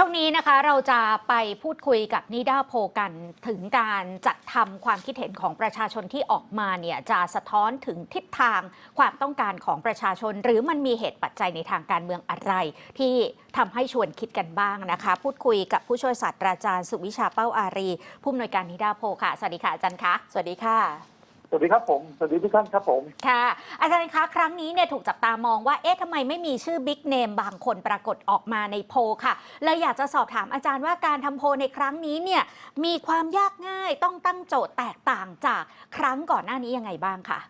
ช่วงนี้นะคะเราจะไปพูดคุยกับนิดาโพกันถึงการจัดทำความคิดเห็นของประชาชนที่ออกมาเนี่ยจะสะท้อนถึงทิศทางความต้องการของประชาชน หรือมันมีเหตุปัจจัยในทางการเมืองอะไร ที่ทำให้ชวนคิดกันบ้างนะคะ พูดคุยกับผู้ช่วยศาสตราจารย์สุวิชาเป้าอารี ผู้อำนวยการนิดาโพค่ะ สวัสดีค่ะอาจารย์คะสวัสดีค่ะ สวัสดีครับผม สวัสดีทุกท่านครับผม ค่ะ อาจารย์คะครั้งนี้เนี่ยถูกจับตามองว่า เอ๊ะทำไมไม่มีชื่อบิ๊กเนมบางคนปรากฏออกมาในโพลค่ะเลยอยากจะสอบถามอาจารย์ว่าการทำโพลในครั้งนี้เนี่ยมีความยากง่ายต้องตั้งโจทย์แตกต่างจากครั้งก่อนหน้านี้ยังไงบ้างคะ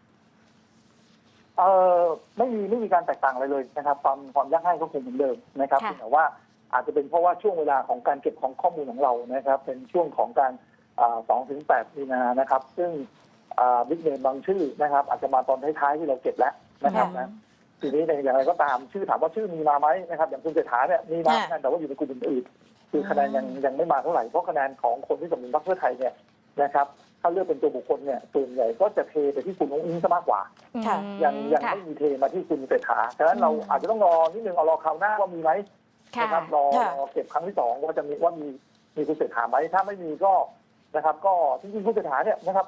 เอ่อไม่มีไม่มีการแตกต่างอะไรเลยนะครับ ความความยากง่ายก็คงเหมือนเดิมนะครับค่ะเพียงแต่ว่าอาจจะเป็นเพราะว่าช่วงเวลาของการเก็บของข้อมูลของเรานะครับ เป็นช่วงของการสองถึงแปดมีนานะครับ ซึ่ง บิ๊กเนมบางชื่อนะครับ อาจจะมาตอนท้ายๆที่เราเก็บแล้วนะครับค่ะนะทีนี้ในอย่างไรก็ตามชื่อถามว่าชื่อมีมาไหมนะครับอย่างคุณเศรษฐาเนี่ยมีมาค่ะแต่ว่าอยู่ในกลุ่มอื่นๆคือคะแนนยังยังไม่มาเท่าไหร่เพราะคะแนนของคนที่สนับสนุนพรรคเพื่อไทยเนี่ยนะครับถ้าเลือกเป็นตัวบุคคลเนี่ยส่วนใหญ่ก็จะเทไปที่คุณองค์อิงซะมากกว่าค่ะอืมยังยังค่ะไม่มีเทมาที่คุณเศรษฐาฉะนั้นเราอืมอาจจะต้องรอนิดนึงเอารอคราวหน้าว่ามีไหมค่ะนะครับรอค่ะรอเก็บครั้งที่สองว่าจะมีว่ามีมีคุณเศรษฐาไหมถ้าไม่มีก็นะครับ ก็จริงๆคุณเศรษฐาเนี่ยนะครับ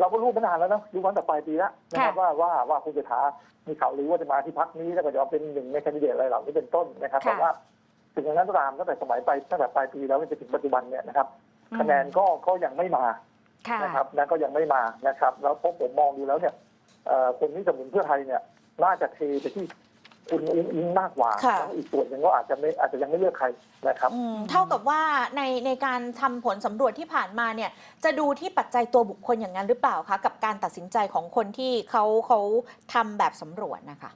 เราก็รู้มานานแล้วนะรู้มาตั้งแต่ปลายปีแล้วนะครับว่าว่าว่าคุณเศรษฐามีข่าวลือว่าจะมาที่พักนี้แล้วก็จะเป็นหนึ่งในแคนดิเดตอะไรเหล่านี้เป็นต้นนะครับค่ะแต่ว่าถึงอย่างนั้นก็ตามตั้งแต่สมัยไปตั้งแต่ปลายปีแล้วจนถึงปัจจุบันเนี่ยนะครับคะแนนก็ก็ยังไม่มาค่ะนะครับนะก็ยังไม่มานะครับ แล้วพบผมมองดูแล้วเนี่ยเอ่อคนที่สนับสนุนเพื่อไทยเนี่ยน่าจะเทไปที่ คุณอุ้งอิงมากกว่าค่ะ แล้วอีกส่วนหนึ่งก็อาจจะไม่อาจจะยังไม่เลือกใครนะครับ อืมเท่ากับว่าในในการทำผลสำรวจที่ผ่านมาเนี่ย จะดูที่ปัจจัยตัวบุคคลอย่างนั้นหรือเปล่าคะกับการตัดสินใจของคนที่เขาเขาทำแบบสำรวจนะคะ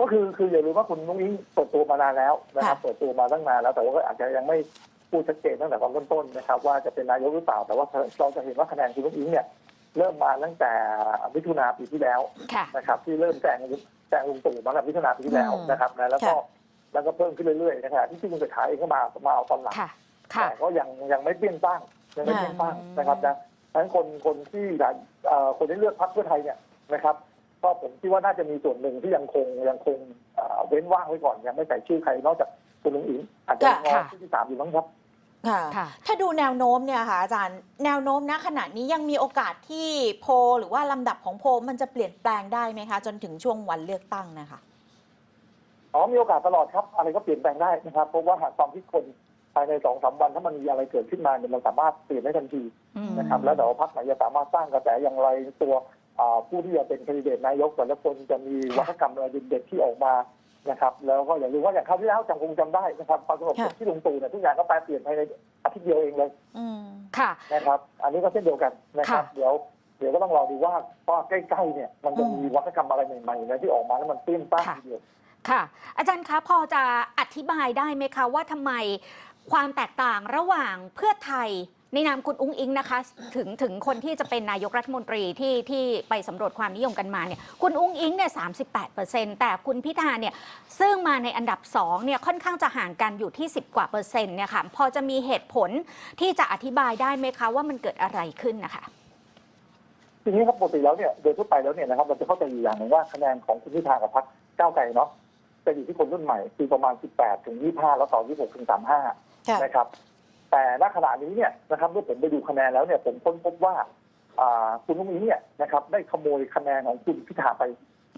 ก็คือคืออย่าลืมว่าคุณนุ้งอิงเปิดตัวมานานแล้วนะครับค่ะ เปิดตัวมาตั้งนานแล้วแต่ว่าก็อาจจะยังไม่พูดชัดเจนตั้งแต่ตอนต้นๆนะครับ ว่าจะเป็นนายกหรือเปล่า แต่ว่าเราจะเห็นว่าคะแนนคุณนุ้งอิงเนี่ยเริ่มมาตั้งแต่มิถุนาปีที่แล้วค่ะ นะครับ ที่เริ่มแซง แซงลุงตู่มาตั้งแต่มิถุนาปีที่แล้วอืมนะครับนะแล้วก็ค่ะแล้วก็เพิ่มขึ้นเรื่อยๆนะครับที่ที่คุณเศรษฐาเองก็มามาเอาตอนหลังค่ะค่ะแต่ก็ยังยังไม่เปรี้ยงป้างยังไม่เปรี้ยงป้างอืมนะครับนะฉะนั้นคนคนที่อยากเอ่อคนที่เลือกพรรคเพื่อไทยเนี่ยนะครับก็ผมคิดว่าน่าจะมีส่วนหนึ่งที่ยังคงยังคงเอ่อเว้นว่างไว้ก่อนยังไม่ใส่ชื่อใครนอกจากคุณลุงอิงอาจจะยังรอค่ะชื่อที่สามอยู่มั้งครับ ค่ะค่ะถ้าดูแนวโน้มเนี่ยค่ะอาจารย์แนวโน้มณขณะนี้ยังมีโอกาสที่โพลหรือว่าลำดับของโพลมันจะเปลี่ยนแปลงได้ไหมคะ จนถึงช่วงวันเลือกตั้งนะคะอ๋อมีโอกาสตลอดครับ อะไรก็เปลี่ยนแปลงได้นะครับเพราะว่าหากความคิดคนภายในสองสามวันถ้ามันมีอะไรเกิดขึ้นมาเนี่ยมันสามารถเปลี่ยนได้ทันทีอืมนะครับ แล้วเดี๋ยวพรรคไหนจะสามารถสร้างกระแสอย่างไรตัวอ่าผู้ที่จะเป็นแคนดิเดตนายกแต่ละคนจะมีวัฒกรรมอะไรเด็ดๆที่ออกมา นะครับ แล้วก็อย่าลืมว่าอย่างคราวที่แล้วจำคงจำได้นะครับความสงบสุขที่ลุงตู่เนี่ยทุกอย่างก็แปลเปลี่ยนภายในอาทิตย์เดียวเองเลยอืมค่ะนะครับ อันนี้ก็เช่นเดียวกันนะครับค่ะเดี๋ยวเดี๋ยวก็ต้องรอดูว่าว่าใกล้ๆเนี่ยมันจะมีวัฒกรรมอะไรใหม่ๆนะที่ออกมาแล้วมันเปรี้ยงป้างทีเดียวค่ะ อาจารย์คะพอจะอธิบายได้ไหมคะว่าทำไมความแตกต่างระหว่างเพื่อไทย ในนามคุณอุ้งอิงนะคะถึงถึงคนที่จะเป็นนายกรัฐมนตรีที่ที่ไปสำรวจความนิยมกันมาเนี่ยคุณอุ้งอิงเนี่ยสาแต่คุณพิธาเนี่ยซึ่งมาในอันดับ2เนี่ยค่อนข้างจะห่างกันอยู่ที่ 10 กว่าเปอร์เซ็นต์เนี่ยค่ะพอจะมีเหตุผลที่จะอธิบายได้ไหมคะว่ามันเกิดอะไรขึ้นนะคะทีนี้ครับปกติแล้วเนี่ยโดยทั่วไปแล้วเนี่ยนะครับเราจะเข้าใจอยู่อย่างหนึ่งว่าคะแนนของคุณพิธากับพรรคก้าวไกลเนาะจะอยู่ที่คนรุ่นใหม่คือประมาณ 18 ถึง 25 แล้วต่อ 26 ถึง 35ค่ะนะครับ แต่ณขณะนี้เนี่ยนะครับเมื่อผมไปดูคะแนนแล้วเนี่ยผมค้นพบว่าอ่าคุณลุงอิงเนี่ยนะครับได้ขโมยคะแนนของคุณพิธาไป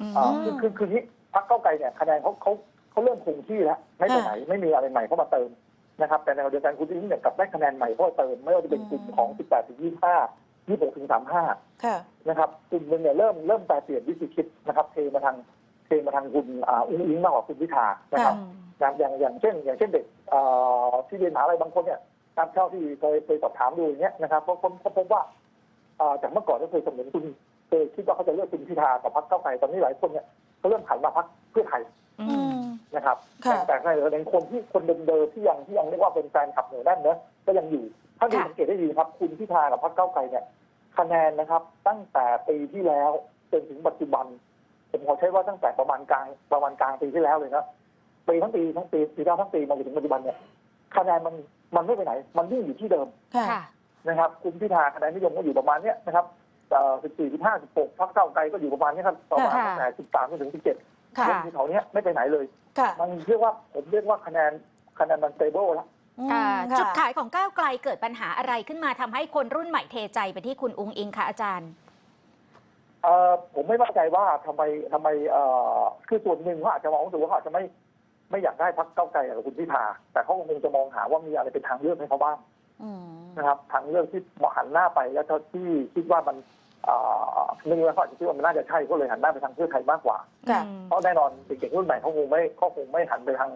อืมอ่าคือคือคือนี้พรรคก้าวไกลเนี่ยคะแนนเขาเขาเขาเริ่มคงที่แล้วไม่ไปไหนไม่มีอะไรใหม่เข้ามาเติมนะครับแต่ในขณะเดียวกันคุณลุงอิงเนี่ยกลับได้คะแนนใหม่เข้ามาเติมไม่ว่าจะเป็นกลุ่มของ 18ถึง25 26ถึง35ค่ะนะครับกลุ่มหนึ่งเนี่ยเริ่มเริ่มแปลเปลี่ยนวิธีคิดนะครับเทมาทางเทมาทางคุณอ่าอุ้งอิงมากกว่าคุณพิธานะครับอย่างอย่างอย่างเช่น อย่างเช่นเด็กเอ่อที่เรียนมหาลัยบางคนเนี่ย ตามเท่าที่เคยเคยสอบถามดูอย่างเงี้ยนะครับเพราะคนเขาพบว่าเอ่อจากเมื่อก่อนก็เคยสนับสนุนคุณเคยคิดว่าเขาจะเลือกคุณพิธากับพรรคเก้าวไกลตอนนี้หลายคนเนี่ยเขาเริ่มหันมาพรรคเพื่อไทยอือืมมนะครับค่ะแต่แต่ในคนที่คนเดิมๆที่ยังที่ยังเรียกว่าเป็นแฟนคลับเหนียวแน่นเนอะก็ยังอยู่ ถ้าดูค่ะสังเกตได้ดีครับ คุณพิธากับพรรคเก้าวไกลเนี่ยคะแนนนะครับ ตั้งแต่ปีที่แล้วจนถึงปัจจุบันผมขอใช้ว่าตั้งแต่ประมาณกลางประมาณกลางปีที่แล้วเลยนะปีทั้งปีทั้งปีปีที่แล้วทั้งปีมาจนถึงปัจจุบันเนี่ย คะแนนมันมันไม่ไปไหน มันยิ่งอยู่ที่เดิมค่ะค่ะ นะครับคุณพิธาคะแนนนิยมก็อยู่ประมาณเนี้ยนะครับสิบสี่สิบห้าสิบหกพรรคเก้าวไกลก็อยู่ประมาณนี้ครับประมาณค่ะตั้งแต่สิบสามจนถึงสิบเจ็ดค่ะวนอยู่แถวเนี้ยไม่ไปไหนเลย ค่ะมันเรียกว่าผมเรียกว่าคะแนนคะแนนมันสเตเบิลแล้วอืมอ่าค่ะจุดขายของก้าวไกลเกิดปัญหาอะไรขึ้นมาทำให้คนรุ่นใหม่เทใจไปที่คุณอุ้งอิงคะอาจารย์เอ่อผมไม่มั่นใจว่าทำไมทำไมเอ่อคือส่วนหนึ่งเขาอาจจะมองรู้สึกว่าเขาอาจจะไม่ ไม่อยากได้พักเก้าวไกลกับคุณพิธาแต่เขาคงจะมองหาว่ามีอะไรเป็นทางเลือกให้เขาบ้างอืมนะครับทางเลือกที่หันหน้าไปแล้วก็ที่คิดว่ามันเอ่อหนึ่งแล้วเขาอาจจะคิดว่ามันน่าจะใช่ก็เลยหันหน้าไปทางเพื่อไทยมากกว่าค่ะอืมเพราะแน่นอนเด็กๆรุ่นใหม่เขาคงไม่เขาคงไม่หันไปทาง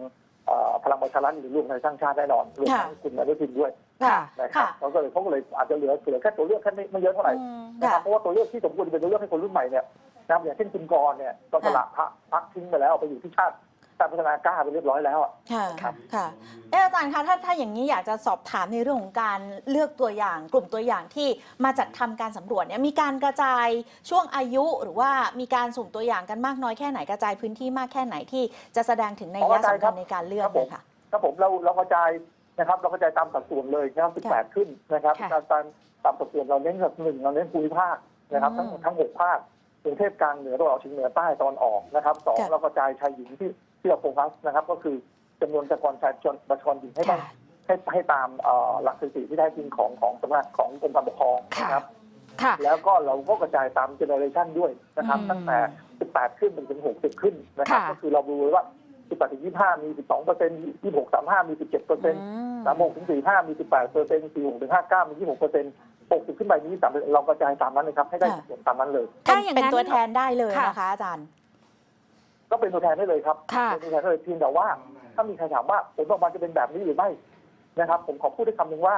เอ่อพลังประชารัฐหรือรวมไทยสร้างชาติแน่นอนรวมทั้งคุณอนุทินด้วยค่ะนะครับค่ะเขาก็เลยเขาก็เลยอาจจะเหลือเหลือแค่ตัวเลือกแค่ไม่ไม่เยอะเท่าไหร่อืมนะครับค่ะเพราะว่าตัวเลือกที่สมควรจะเป็นตัวเลือกให้คนรุ่นใหม่เนี่ยนะครับอย่างเช่นคุณกรณ์เนี่ยก็สละพักพักทิ้งไปแล้วไปอยู่ที่ชาติ ชาติพัฒนากล้าไปเรียบร้อยแล้วอะค่ะครับ ค่ะเอออาจารย์คะถ้าถ้าอย่างนี้อยากจะสอบถามในเรื่องของการเลือกตัวอย่าง กลุ่มตัวอย่างที่มาจัดทำการสำรวจเนี่ยมีการกระจายช่วงอายุหรือว่ามีการสุ่มตัวอย่างกันมากน้อยแค่ไหนกระจายพื้นที่มากแค่ไหนที่จะแสดงถึงในยยะสำคัญในการเลือกเลยค่ะครับผมเราเรากระจายนะครับ เรากระจายตามสัดส่วนเลยนะครับค่ะ18 ขึ้นนะครับค่ะการตามตามสัดส่วนเราเน้นกับหนึ่งเราเน้นภูมิภาคนะครับ อืทั้งมทั้งหกภาคกรุงเทพกลางเหนือตะวันออกเฉียงเหนือใต้ตอนออกนะครับสองค่ะ เรากระจายชายหญิงที่ ที่เราโฟกัสนะครับ ก็คือจำนวนประชากรชายชนประชากรหญิงให้ต้องค่ะให้ให้ตามเอ่อหลักสถิติที่ได้จริงของของสำนักของกรมการปกครองค่ะนะครับค่ะแล้วก็เราก็กระจายตามเจเนอเรชันด้วยนะครับอืมตั้งแต่ 18 ขึ้นไปถึง60 ขึ้นนะครับค่ะก็คือเราดูเลยว่า 18 ถึง 25 มี 12เปอร์เซ็นต์26 35 มี 17เปอร์เซ็นต์36 ถึง 45 มี 18เปอร์เซ็นต์46ถึง 59 มี 26เปอร์เซ็นต์60 ขึ้นไปมี3เปอร์เซ็นต์เรากระจายตามนั้นเลยครับ ให้ได้ค่ะผลตามนั้นเลย ถ้าอย่างเป็นนั้นตัวแทนได้เลยค่ะนะคะอาจารย์ ก็เป็นตัวแทนได้เลยครับค่ะเป็นตัวแทนได้เลยเพียงแต่ว่า ถ้ามีใครถามว่าผลออกมาจะเป็นแบบนี้หรือไม่นะครับ ผมขอพูดได้คำหนึ่งว่า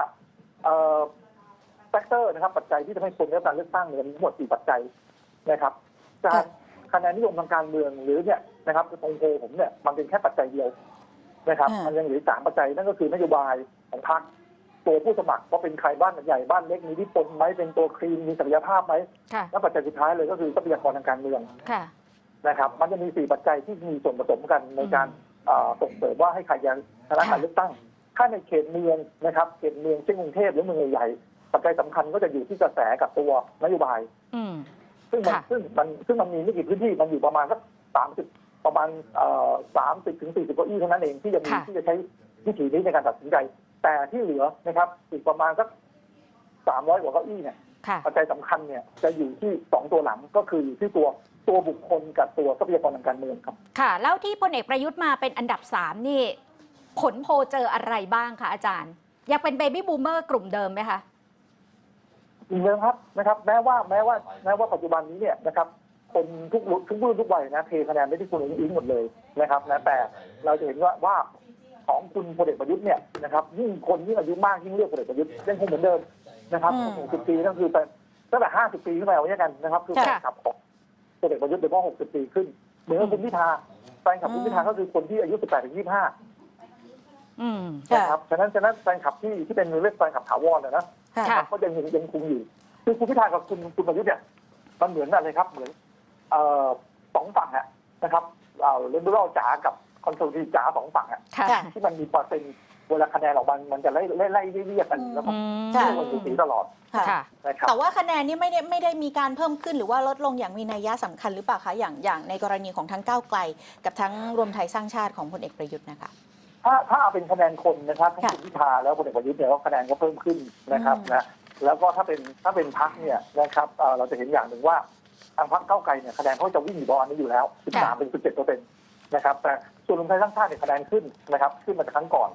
เอ่อแฟกเตอร์นะครับ ปัจจัยที่ทำให้คนได้รับการเลือกตั้งเนี่ยมีทั้งหมดสี่ปัจจัยนะครับการค่ะคะแนนนิยมทางการเมืองหรือเนี่ยนะครับตรงโพลผมเนี่ยมันเป็นแค่ปัจจัยเดียวนะครับอ่ามัมันยังเหลืออกสามปัจจัยนั่นก็คือนโยบายของพรรคตัวผู้สมัครว่าเป็นใครบ้านใหญ่บ้านเล็กมีอิทธิพลไหมเป็นตัวครีมมีศักยภาพไหมค่ะและปัจจัยสุดท้ายเลยก็คือทรัพยากรทางการเมืองค่ะ นะครับ มันจะมีสี่ปัจจัยที่มีส่วนผสมกันในการเอ่อส่งเสริมว่าให้ใครยังชนะการเลือกตั้ง ถ้าในเขตเมืองนะครับ เขตเมืองเช่นกรุงเทพหรือเมืองใหญ่ๆปัจจัยสำคัญก็จะอยู่ที่กระแสกับตัวนโยบายอืมซึ่งมันค่ะซึ่งมันซึ่งมันมีไม่กี่พื้นที่มันอยู่ประมาณสักสามสิบประมาณสามสิบถึงสี่สิบเก้าอี้เท่านั้นเองที่จะมีค่ะที่จะใช้วิธีนี้ในการตัดสินใจ แต่ที่เหลือนะครับอีกประมาณสักสามร้อยกว่าเก้าอี้เนี่ยค่ะปัจจัยสำคัญเนี่ยจะอยู่ที่สองตัวหลังก็คืออยู่ที่ตัว ตัวบุคคลกับตัวทรัพยากรทางการเมืองครับค่ะ แล้วที่พลเอกประยุทธ์มาเป็นอันดับสามนี่ ผลโพลเจออะไรบ้างคะอาจารย์ ยังเป็นเบบี้บูมเมอร์กลุ่มเดิมไหมคะจริงๆครับนะครับ แม้ว่าแม้ว่าแม้ว่าปัจจุบันนี้เนี่ยนะครับคนทุกรุ่นทุกรุ่นทุกวัยนะเทคะแนนไปที่คุณอุ้งอิงหมดเลยนะครับนะแต่เราจะเห็นว่าว่าของคุณพลเอกประยุทธ์เนี่ยนะครับยิ่งคนยิ่งอายุมากยิ่งเลือกพลเอกประยุทธ์ยังคงเหมือนเดิมนะครับอืมหกสิบปีนั่นคือแต่ตั้งแต่ห้าสิบปีขึ้นไปเอาเนี่ยกันนะครับ คือแฟค่ะนคลับของพล เอกประยุทธ์โดยเฉพาะหกสิบปีขึ้น เหมือนกับคุณพิธาแฟนคลับคุณพิธาก็คือคนที่อายุสิบแปดถึงยี่สิบห้าอืมค่ะนะครับฉะนั้นฉะนั้นแฟนคลับที่ที่เป็นเรียกแฟนคลับถาวรนะนะค่ะค่ะเขายังยังยังคงอยู่คือคุณพิธากับคุณคุณประยุทธ์เนี่ยมันเหมือนอะไรครับเหมือนเอ่อสองฝั่งอะนะครับเอ่อเรนเบอรัลจ๋ากับคอนเซอร์ทีฟจ๋าสองฝั่งอะค่ะค่ะ ที่มันมีเปอร์เซ็นต์ เวลาคะแนนออกมามันจะไล่ไล่ไล่เรียกกันแล้วก็อืมค่ะ มันสูสีตลอดค่ะค่ะ นะครับ แต่ว่าคะแนนนี่ไม่ได้ไม่ได้มีการเพิ่มขึ้นหรือว่าลดลงอย่างมีนัยยะสำคัญหรือเปล่าคะอย่างอย่างในกรณีของทั้งก้าวไกล กับทั้งรวมไทยสร้างชาติของพลเอกประยุทธ์นะคะ ถ้าถ้าเอาเป็นคะแนนคนนะครับทั้งค่ะคุณพิธาแล้วพลเอกประยุทธ์เนี่ยก็คะแนนก็เพิ่มขึ้นนะครับอืม นะแล้วก็ถ้าเป็นถ้าเป็นพักเนี่ยนะครับเอ่อเราจะเห็นอย่างหนึ่งว่าทางพักเก้าวไกลเนี่ยคะแนนเขาจะวิ่งอยู่ประมาณนี้อยู่แล้ว 13 เป็น 17เปอร์เซ็นต์นะครับแต่ส่วนรวมไทยสร้างชาติเนี่ยคะแนนขึ้นนะครับขึ้นมาจากครั้งก่อน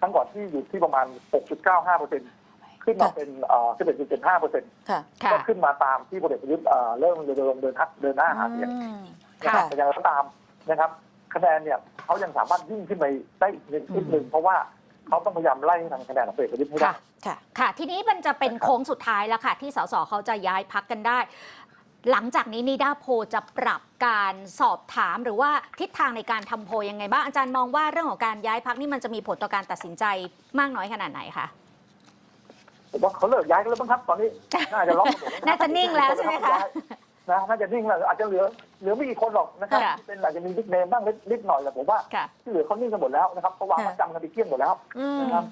ครั้งก่อนที่อยู่ที่ประมาณ 6.95เปอร์เซ็นต์ขึ้นมาเป็นเอ่อ11.75เปอร์เซ็นต์ค่ะค่ะก็ขึ้นมาตามที่พลเอกประยุทธ์เอ่อเริ่มเดินเดินเดินเดินหน้าหาเสียงอืมนะคค่ะรับแต่อย่างไรก็ตามนะครับคะแนนเนี่ยเขายังสามารถยิ่งขึ้นไปได้อีกนิดนิดหนึ่งเพราะว่าเขาต้องพยายามไล่ทางคะแนนของพลเอกประยุทธ์ให้ได้ค่ะค่ะ ค่ะ ทีนี้มันจะเป็นโค้งสุดท้ายแล้วค่ะ ที่สสเขาจะย้ายพักกันได้ หลังจากนี้นิดาโพลจะปรับการสอบถามหรือว่าทิศทางในการทำโพลยังไงบ้างอาจารย์มองว่าเรื่องของการย้ายพักนี่มันจะมีผลต่อการตัดสินใจมากน้อยขนาดไหนคะผมว่าเขาเลิกย้ายกันแล้วบ้างครับตอนนี้น่าจะล็อกกันหมดแล้วน่าจะนิ่งแล้วใช่ไหมคะนะน่าจะนิ่งแล้วอาจจะเหลือเหลือไม่กี่คนหรอกนะครับค่ะที่เป็นอาจจะมีบิ๊กเนมบ้างนิดนิดหน่อยแต่ผมว่าค่ะที่เหลือเขานิ่งกันหมดแล้วนะครับเขาวางค่ะมัดจำกันไปเกลี้ยงหมดแล้วอืมนะครับ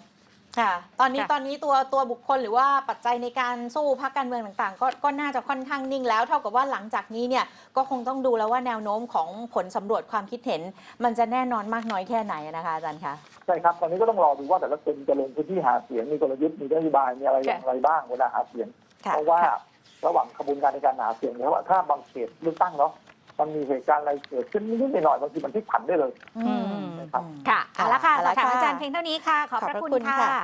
ค่ะ ตอนนี้ค่ะตอนนี้ตัวตัวบุคคลหรือว่าปัจจัยในการสู้พรรคการเมืองต่างๆ ก็ก็น่าจะค่อนข้างนิ่งแล้ว เท่ากับว่าหลังจากนี้เนี่ยก็คงต้องดูแล้วว่าแนวโน้มของผลสำรวจความคิดเห็น มันจะแน่นอนมากน้อยแค่ไหนนะคะอาจารย์คะใช่ครับ ตอนนี้ก็ต้องรอดูว่าแต่ละคนจะลงพื้นที่หาเสียงมีกลยุทธ์มีนโยบายมีอะไรอย่างไรบ้างเวลาหาเสียงค่ะเพราะว่าระหว่างขบวนการในการหาเสียงเนี่ยว่าถ้าบางเขตเลือกตั้งเนาะ มันมีเหตุการณ์อะไรเกิดขึ้นนิดๆหน่อยๆบางทีมันพลิกผันได้เลย อืมครับค่ะเอาละค่ะเอาสอละบถามค่ะอาจารย์เพียงเท่านี้ค่ะ ขอบพระขอบพระคุณคุณค่ะ ค่ะ